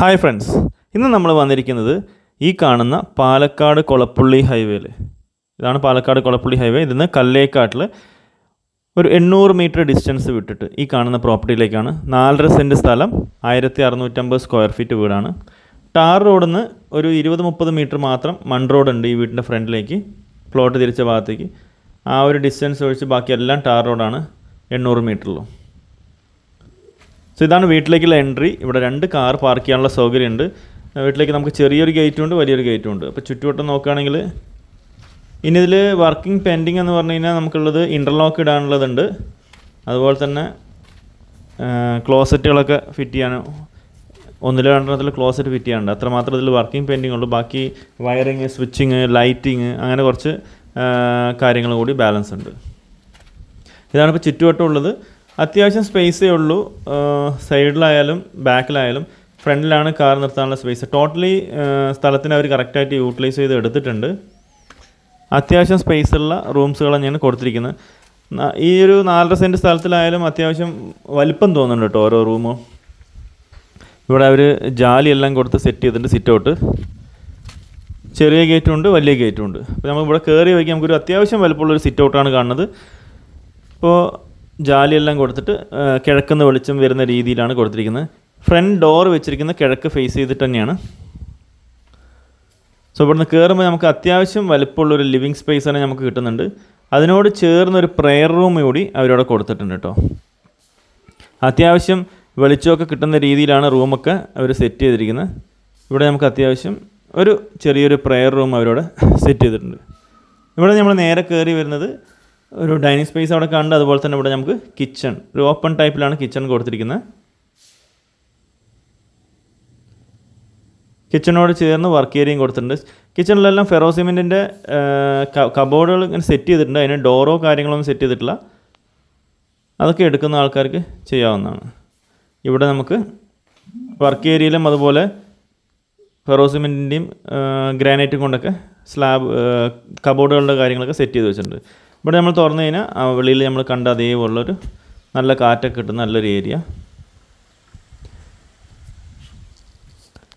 Hi friends ഇന്ന് നമ്മൾ വന്നിരിക്കുന്നത് ഈ കാണുന്ന പാലക്കാട് കൊളപ്പുള്ളി ഹൈവേയിൽ ഇതാണ് പാലക്കാട് കൊളപ്പുള്ളി ഹൈവേ ഇതിന്ന് കല്ലേക്കാട്ടിൽ ഒരു എണ്ണൂറ് മീറ്റർ ഡിസ്റ്റൻസ് വിട്ടിട്ട് ഈ കാണുന്ന പ്രോപ്പർട്ടിയിലേക്കാണ്. നാലര സെന്റ് സ്ഥലം ആയിരത്തി അറുന്നൂറ്റമ്പത് സ്ക്വയർ ഫീറ്റ് വീടാണ്. ടാർ റോഡിൽ നിന്ന് ഒരു ഇരുപത് മുപ്പത് മീറ്റർ മാത്രം മൺ റോഡ് ഉണ്ട് ഈ വീടിന്റെ ഫ്രണ്ടിലേക്ക് പ്ലോട്ട് തിരിച്ച ഭാഗത്തേക്ക്. ആ ഒരു ഡിസ്റ്റൻസ് ഒഴിച്ച് ബാക്കിയെല്ലാം ടാർ റോഡാണ് എണ്ണൂറ് മീറ്ററിലും സോ ഇതാണ് വീട്ടിലേക്കുള്ള എൻട്രി ഇവിടെ രണ്ട് കാർ പാർക്ക് ചെയ്യാനുള്ള സൗകര്യമുണ്ട്. വീട്ടിലേക്ക് നമുക്ക് ചെറിയൊരു ഗേറ്റും ഉണ്ട് വലിയൊരു ഗേറ്റും ഉണ്ട്. അപ്പോൾ ചുറ്റുവട്ടം നോക്കുകയാണെങ്കിൽ ഇനി ഇതിൽ വർക്കിംഗ് പെൻഡിങ് എന്ന് പറഞ്ഞു കഴിഞ്ഞാൽ നമുക്കുള്ളത് ഇന്റർലോക്ക് ഇടാനുള്ളതുണ്ട്. അതുപോലെ തന്നെ ക്ലോസറ്റുകളൊക്കെ ഫിറ്റ് ചെയ്യാൻ ഒന്നിലോ രണ്ടെണ്ണത്തിൽ ക്ലോസറ്റ് ഫിറ്റ് ചെയ്യാനുണ്ട്. അത്രമാത്രം ഇതിൽ വർക്കിംഗ് പെൻഡിങ് ഉള്ളൂ. ബാക്കി വയറിങ് സ്വിച്ചിങ് ലൈറ്റിങ് അങ്ങനെ കുറച്ച് കാര്യങ്ങൾ കൂടി ബാലൻസ് ഉണ്ട്. ഇതാണ് ഇപ്പോൾ ചുറ്റുവട്ടം ഉള്ളത്. അത്യാവശ്യം സ്പേസേ ഉള്ളൂ. സൈഡിലായാലും ബാക്കിലായാലും ഫ്രണ്ടിലാണ് കാർ നിർത്താനുള്ള സ്പേസ് ടോട്ടലി സ്ഥലത്തിന് അവർ കറക്റ്റായിട്ട് യൂട്ടിലൈസ് ചെയ്ത് എടുത്തിട്ടുണ്ട്. അത്യാവശ്യം സ്പേസുള്ള റൂംസുകൾ തന്നെയാണ് കൊടുത്തിരിക്കുന്നത്. ഈ ഒരു നാലര സെന്റ് സ്ഥലത്തിലായാലും അത്യാവശ്യം വലിപ്പം തോന്നുന്നുണ്ട് കേട്ടോ ഓരോ റൂമും ഇവിടെ അവർ ജാലിയെല്ലാം കൊടുത്ത് സെറ്റ് ചെയ്തിട്ടുണ്ട് സിറ്റ് ഔട്ട് ചെറിയ ഗേറ്റും ഉണ്ട് വലിയ ഗേറ്റും ഉണ്ട്. അപ്പോൾ നമ്മൾ ഇവിടെ കയറി വയ്ക്കാൻ നമുക്കൊരു അത്യാവശ്യം വലുപ്പമുള്ളൊരു സിറ്റ് ഔട്ടാണ് കാണുന്നത്. ഇപ്പോൾ ജാലിയെല്ലാം കൊടുത്തിട്ട് കിഴക്കുന്ന വെളിച്ചം വരുന്ന രീതിയിലാണ് കൊടുത്തിരിക്കുന്നത്. ഫ്രണ്ട് ഡോർ വെച്ചിരിക്കുന്ന കിഴക്ക് ഫേസ് ചെയ്തിട്ട് തന്നെയാണ്. സോ ഇവിടുന്ന് കയറുമ്പോൾ നമുക്ക് അത്യാവശ്യം വലുപ്പമുള്ളൊരു ലിവിങ് സ്പേസ് തന്നെ നമുക്ക് കിട്ടുന്നുണ്ട്. അതിനോട് ചേർന്നൊരു പ്രെയർ റൂം കൂടി അവരവിടെ കൊടുത്തിട്ടുണ്ട് കേട്ടോ. അത്യാവശ്യം വെളിച്ചമൊക്കെ കിട്ടുന്ന രീതിയിലാണ് റൂമൊക്കെ അവർ സെറ്റ് ചെയ്തിരിക്കുന്നത്. ഇവിടെ നമുക്ക് അത്യാവശ്യം ഒരു ചെറിയൊരു പ്രെയർ റൂം അവരോട് സെറ്റ് ചെയ്തിട്ടുണ്ട്. ഇവിടെ നമ്മൾ നേരെ കയറി വരുന്നത് ഒരു ഡൈനിങ് സ്പേസ് അവിടെ കണ്ട് അതുപോലെ തന്നെ ഇവിടെ നമുക്ക് കിച്ചൺ ഒരു ഓപ്പൺ ടൈപ്പിലാണ് കിച്ചൺ കൊടുത്തിരിക്കുന്നത്. കിച്ചണോട് ചേർന്ന് വർക്ക് ഏരിയയും കൊടുത്തിട്ടുണ്ട്. കിച്ചണിലെല്ലാം ഫെറോ സിമെന്റിന്റെ കബോർഡുകൾ ഇങ്ങനെ സെറ്റ് ചെയ്തിട്ടുണ്ട്. അതിന് ഡോറോ കാര്യങ്ങളൊന്നും സെറ്റ് ചെയ്തിട്ടില്ല. അതൊക്കെ എടുക്കുന്ന ആൾക്കാർക്ക് ചെയ്യാവുന്നതാണ്. ഇവിടെ നമുക്ക് വർക്ക് ഏരിയയിലും അതുപോലെ ഫെറോ സിമെന്റിന്റെയും ഗ്രാനൈറ്റും കൊണ്ടൊക്കെ സ്ലാബ് കബോർഡുകളുടെ കാര്യങ്ങളൊക്കെ സെറ്റ് ചെയ്ത് വെച്ചിട്ടുണ്ട്. ഇവിടെ നമ്മൾ തുറന്നു കഴിഞ്ഞാൽ വെളിയിൽ നമ്മൾ കണ്ട അതേപോലുള്ളൊരു നല്ല കാറ്റൊക്കെ കിട്ടുന്ന നല്ലൊരു ഏരിയ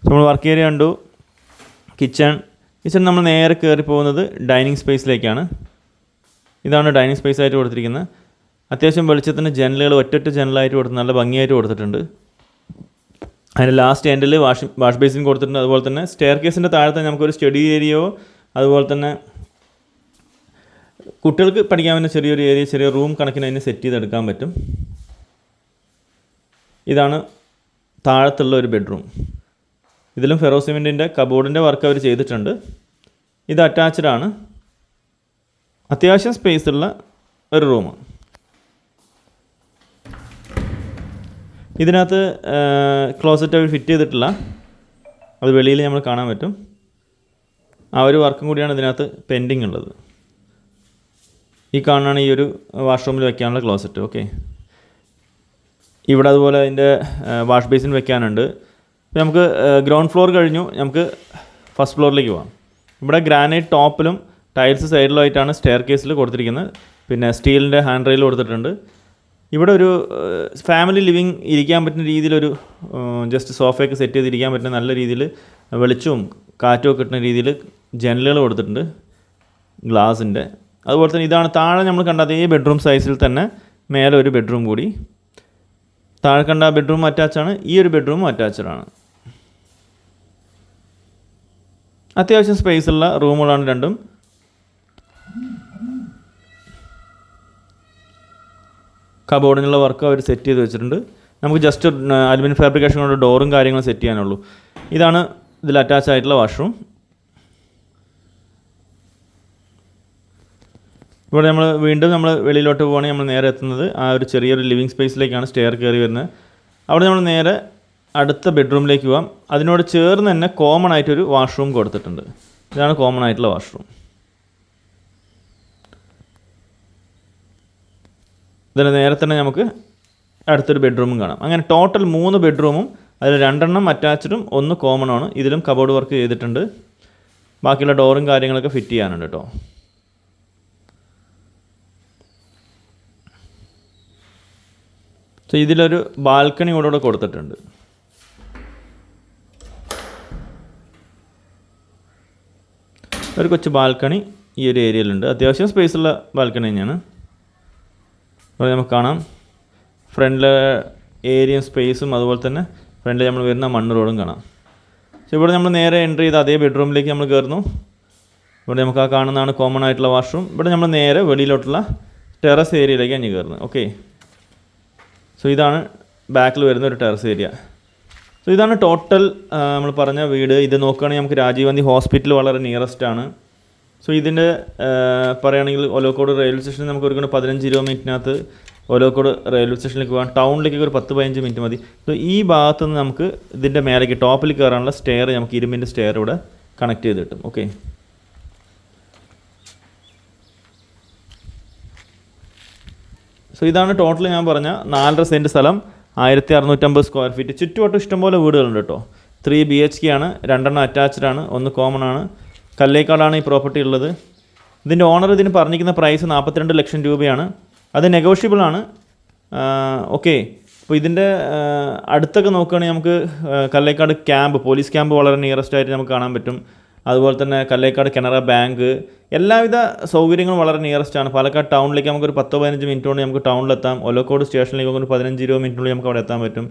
നമ്മൾ വർക്ക് ഏരിയ കണ്ടു. കിച്ചൺ കിച്ചൺ നമ്മൾ നേരെ കയറി പോകുന്നത് ഡൈനിങ് സ്പേസിലേക്കാണ് ഇതാണ് ഡൈനിങ് സ്പേസ് ആയിട്ട് കൊടുത്തിരിക്കുന്നത്. അത്യാവശ്യം വെളിച്ചത്തിന് ജനലുകൾ ഒറ്റൊറ്റ ജനലായിട്ട് കൊടുത്ത് നല്ല ഭംഗിയായിട്ട് കൊടുത്തിട്ടുണ്ട്. അതിന്റെ ലാസ്റ്റ് എൻഡിൽ വാഷ് വാഷ് ബേസിൻ കൊടുത്തിട്ടുണ്ട്. അതുപോലെ തന്നെ സ്റ്റെയർ കേസിന്റെ താഴത്തെ നമുക്കൊരു സ്റ്റഡി ഏരിയയോ അതുപോലെ തന്നെ കുട്ടികൾക്ക് പഠിക്കാൻ പറ്റുന്ന ചെറിയൊരു ഏരിയ ചെറിയ റൂം കണക്കിന് അതിന് സെറ്റ് ചെയ്തെടുക്കാൻ പറ്റും. ഇതാണ് താഴത്തുള്ള ഒരു ബെഡ്റൂം ഇതിലും ഫെറോസിമെന്റിന്റെ കബോർഡിന്റെ വർക്ക് അവർ ചെയ്തിട്ടുണ്ട്. ഇത് അറ്റാച്ച്ഡ് ആണ്. അത്യാവശ്യം സ്പേസ് ഉള്ള ഒരു റൂം ഇതിനകത്ത് ക്ലോസറ്റ് അവർ ഫിറ്റ് ചെയ്തിട്ടില്ല. അത് വെളിയിൽ നമ്മൾ കാണാൻ പറ്റും. ആ ഒരു വർക്കും കൂടിയാണ് ഇതിനകത്ത് പെൻഡിങ് ഉള്ളത്. ഈ കാണുന്നതാണ് ഈ ഒരു വാഷ്റൂമിൽ വെക്കാനുള്ള ക്ലോസറ്റ് ഓക്കെ ഇവിടെ അതുപോലെ അതിന്റെ വാഷ് ബേസിൻ വെക്കാനുണ്ട്. ഇപ്പോൾ നമുക്ക് ഗ്രൗണ്ട് ഫ്ലോർ കഴിഞ്ഞു. നമുക്ക് ഫസ്റ്റ് ഫ്ലോറിലേക്ക് പോകാം ഇവിടെ ഗ്രാനൈറ്റ് ടോപ്പിലും ടൈൽസ് സൈഡിലുമായിട്ടാണ് സ്റ്റെയർ കേസിൽ കൊടുത്തിരിക്കുന്നത്. പിന്നെ സ്റ്റീലിന്റെ ഹാൻഡ് റെയിൽ കൊടുത്തിട്ടുണ്ട്. ഇവിടെ ഒരു ഫാമിലി ലിവിങ് ഇരിക്കാൻ പറ്റുന്ന രീതിയിലൊരു ജസ്റ്റ് സോഫയൊക്കെ സെറ്റ് ചെയ്തിരിക്കാൻ പറ്റുന്ന നല്ല രീതിയിൽ വെളിച്ചവും കാറ്റും ഒക്കെ കിട്ടുന്ന രീതിയിൽ ജനലുകൾ കൊടുത്തിട്ടുണ്ട്. ഗ്ലാസിന്റെ അതുപോലെ തന്നെ ഇതാണ് താഴെ നമ്മൾ കണ്ട അതേ ബെഡ്റൂം സൈസിൽ തന്നെ മേലെ ഒരു ബെഡ്റൂം കൂടി. താഴെ കണ്ട ബെഡ്റൂം അറ്റാച്ചാണ് ഈ ഒരു ബെഡ്റൂം അറ്റാച്ചഡാണ് അത്യാവശ്യം സ്പേസ് ഉള്ള റൂമുകളാണ് രണ്ടും. കബോർഡിനുള്ള വർക്ക് അവർ സെറ്റ് ചെയ്ത് വെച്ചിട്ടുണ്ട്. നമുക്ക് ജസ്റ്റ് അലുമിനിയം ഫാബ്രിക്കേഷൻ കൊണ്ട് ഡോറും കാര്യങ്ങളും സെറ്റ് ചെയ്യാനുള്ളൂ. ഇതാണ് ഇതിൽ അറ്റാച്ച് ആയിട്ടുള്ള വാഷ്റൂം ഇവിടെ നമ്മൾ വീണ്ടും നമ്മൾ വെളിയിലോട്ട് പോവുകയാണെങ്കിൽ നമ്മൾ നേരെ എത്തുന്നത്. ആ ഒരു ചെറിയൊരു ലിവിങ് സ്പേസിലേക്കാണ് സ്റ്റെയർ കയറി വരുന്നത്. അവിടെ നമ്മൾ നേരെ അടുത്ത ബെഡ്റൂമിലേക്ക് പോകാം അതിനോട് ചേർന്ന് തന്നെ കോമൺ ആയിട്ടൊരു വാഷ്റൂം കൊടുത്തിട്ടുണ്ട്. ഇതാണ് കോമൺ ആയിട്ടുള്ള വാഷ്റൂം. ഇതിന് നേരെ തന്നെ നമുക്ക് അടുത്തൊരു ബെഡ്റൂമും കാണാം. അങ്ങനെ ടോട്ടൽ മൂന്ന് ബെഡ്റൂമും അതിൽ രണ്ടെണ്ണം അറ്റാച്ച്ഡും ഒന്ന് കോമൺ ആണ് ഇതിലും കബോർഡ് വർക്ക് ചെയ്തിട്ടുണ്ട്. ബാക്കിയുള്ള ഡോറും കാര്യങ്ങളൊക്കെ ഫിറ്റ് ചെയ്യാനുണ്ട് കേട്ടോ. സോ ഇതിലൊരു ബാൽക്കണി കൂടെ കൊടുത്തിട്ടുണ്ട്. ഒരു കൊച്ചു ബാൽക്കണി ഈ ഒരു ഏരിയയിലുണ്ട്. അത്യാവശ്യം സ്പേസുള്ള ബാൽക്കണി തന്നെയാണ്. അതുപോലെ നമുക്ക് കാണാം. ഫ്രണ്ടിലെ ഏരിയയും സ്പേസും അതുപോലെ തന്നെ ഫ്രണ്ടിൽ നമ്മൾ വരുന്ന മണ്ണ് റോഡും കാണാം. സോ ഇവിടെ നമ്മൾ നേരെ എന്റർ ചെയ്ത് അതേ ബെഡ്റൂമിലേക്ക് നമ്മൾ കയറുന്നു ഇവിടെ നമുക്ക് ആ കാണുന്നതാണ് കോമൺ ആയിട്ടുള്ള വാഷ്റൂം ഇവിടെ നമ്മൾ നേരെ വെളിയിലോട്ടുള്ള ടെറസ് ഏരിയയിലേക്കാണ് കയറുന്നത് ഓക്കെ സോ ഇതാണ് ബാക്കിൽ വരുന്ന ഒരു ടെറസ് ഏരിയ സോ ഇതാണ് ടോട്ടൽ നമ്മൾ പറഞ്ഞ വീട്. ഇത് നോക്കുകയാണെങ്കിൽ നമുക്ക് രാജീവ് ഗാന്ധി ഹോസ്പിറ്റൽ വളരെ നിയറസ്റ്റ് ആണ്. സോ ഇതിന്റെ പറയുകയാണെങ്കിൽ ഒലോക്കോട് റെയിൽവേ സ്റ്റേഷനിൽ നമുക്ക് ഒരു പതിനഞ്ച് ഇരുപത് മിനിറ്റിനകത്ത് ഒലോക്കോട് റെയിൽവേ സ്റ്റേഷനിലേക്ക് പോകാം. ടൗണിലേക്ക് ഒരു പത്ത് പതിനഞ്ച് മിനിറ്റ് മതി. സോ ഈ ഭാഗത്ത് നിന്ന് നമുക്ക് ഇതിന്റെ മേലേക്ക് ടോപ്പിൽ കയറാനുള്ള സ്റ്റെയർ നമുക്ക് ഇരുമ്പിന്റെ സ്റ്റെയർ ഇവിടെ കണക്ട് ചെയ്ത് കിട്ടും. ഓക്കെ സോ ഇതാണ് ടോട്ടൽ ഞാൻ പറഞ്ഞ നാലര സെന്റ് സ്ഥലം ആയിരത്തി അറുന്നൂറ്റമ്പത് സ്ക്വയർ ഫീറ്റ് ചുറ്റുവട്ടം ഇഷ്ടംപോലെ വീടുകളുണ്ട് കേട്ടോ ത്രീ ബി എച്ച് കെ ആണ് രണ്ടെണ്ണം അറ്റാച്ച്ഡ് ആണ് ഒന്ന് കോമൺ ആണ്. കല്ലേക്കാടാണ് ഈ പ്രോപ്പർട്ടി ഉള്ളത്. ഇതിന്റെ ഓണർ ഇതിന് പറഞ്ഞിരിക്കുന്ന പ്രൈസ് നാൽപ്പത്തിരണ്ട് ലക്ഷം രൂപയാണ്. അത് നെഗോഷ്യബിൾ ആണ്. ഓക്കെ അപ്പോൾ ഇതിന്റെ അടുത്തൊക്കെ നോക്കുകയാണെങ്കിൽ നമുക്ക് കല്ലേക്കാട് ക്യാമ്പ് പോലീസ് ക്യാമ്പ് വളരെ നിയറസ്റ്റ് ആയിട്ട് നമുക്ക് കാണാൻ പറ്റും. അതുപോലെ തന്നെ കല്ലേക്കാട് കനറ ബാങ്ക് എല്ലാവിധ സൗകര്യങ്ങളും വളരെ നിയറസ്റ്റ് ആണ്. പാലക്കാട് ടൗണിലേക്ക് നമുക്കൊരു പത്തോ പതിനഞ്ച് മിനിറ്റ് കൊണ്ട് നമുക്ക് ടൗണിലെത്താം. ഒലക്കോട് സ്റ്റേഷനിലേക്ക് നമുക്ക് പതിനഞ്ച് ഇരുപത് മിനിറ്റിനുള്ളിൽ നമുക്ക് അവിടെ എത്താൻ പറ്റും.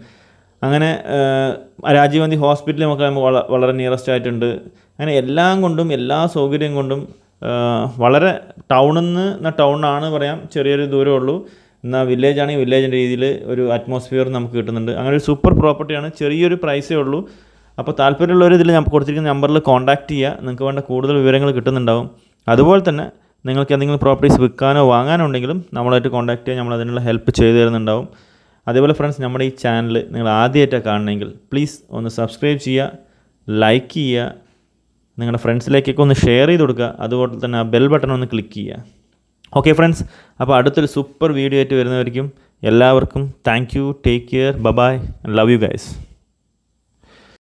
അങ്ങനെ രാജീവ് ഗാന്ധി ഹോസ്പിറ്റൽ നമുക്ക് വളരെ നിയറസ്റ്റ് ആയിട്ടുണ്ട്. അങ്ങനെ എല്ലാം കൊണ്ടും എല്ലാ സൗകര്യം കൊണ്ടും വളരെ ടൗണിൽ നിന്ന് എന്നാൽ ടൗണാണ് പറയാം. ചെറിയൊരു ദൂരമേ ഉള്ളൂ. എന്നാൽ വില്ലേജാണെങ്കിൽ വില്ലേജിന്റെ രീതിയിൽ ഒരു അറ്റ്മോസ്ഫിയർ നമുക്ക് കിട്ടുന്നുണ്ട്. അങ്ങനെ ഒരു സൂപ്പർ പ്രോപ്പർട്ടിയാണ് ചെറിയൊരു പ്രൈസേ ഉള്ളൂ. അപ്പോൾ താല്പര്യമുള്ളവർ ഇതിൽ ഞാൻ കൊടുത്തിരിക്കുന്ന നമ്പറിൽ കോൺടാക്റ്റ് ചെയ്യുക. നിങ്ങൾക്ക് വേണ്ട കൂടുതൽ വിവരങ്ങൾ കിട്ടുന്നുണ്ടാവും. അതുപോലെ തന്നെ നിങ്ങൾക്ക് എന്തെങ്കിലും പ്രോപ്പർട്ടീസ് വിൽക്കാനോ വാങ്ങാനോ ഉണ്ടെങ്കിലും നമ്മളായിട്ട് കോൺടാക്ട് ചെയ്യുക നമ്മൾ അതിനുള്ള ഹെൽപ്പ് ചെയ്തു തരുന്നുണ്ടാവും. അതേപോലെ ഫ്രണ്ട്സ് നമ്മുടെ ഈ ചാനൽ നിങ്ങൾ ആദ്യമായിട്ടാണ് കാണണമെങ്കിൽ പ്ലീസ് ഒന്ന് സബ്സ്ക്രൈബ് ചെയ്യുക ലൈക്ക് ചെയ്യുക നിങ്ങളുടെ ഫ്രണ്ട്സിലേക്കൊക്കെ ഒന്ന് ഷെയർ ചെയ്ത് കൊടുക്കുക. അതുപോലെ തന്നെ ആ ബെൽ ബട്ടൺ ഒന്ന് ക്ലിക്ക് ചെയ്യുക. ഓക്കെ ഫ്രണ്ട്സ് അപ്പോൾ അടുത്തൊരു സൂപ്പർ വീഡിയോ ആയിട്ട് വരുന്നവരിക്കും എല്ലാവർക്കും thank you take care bye bye love you guys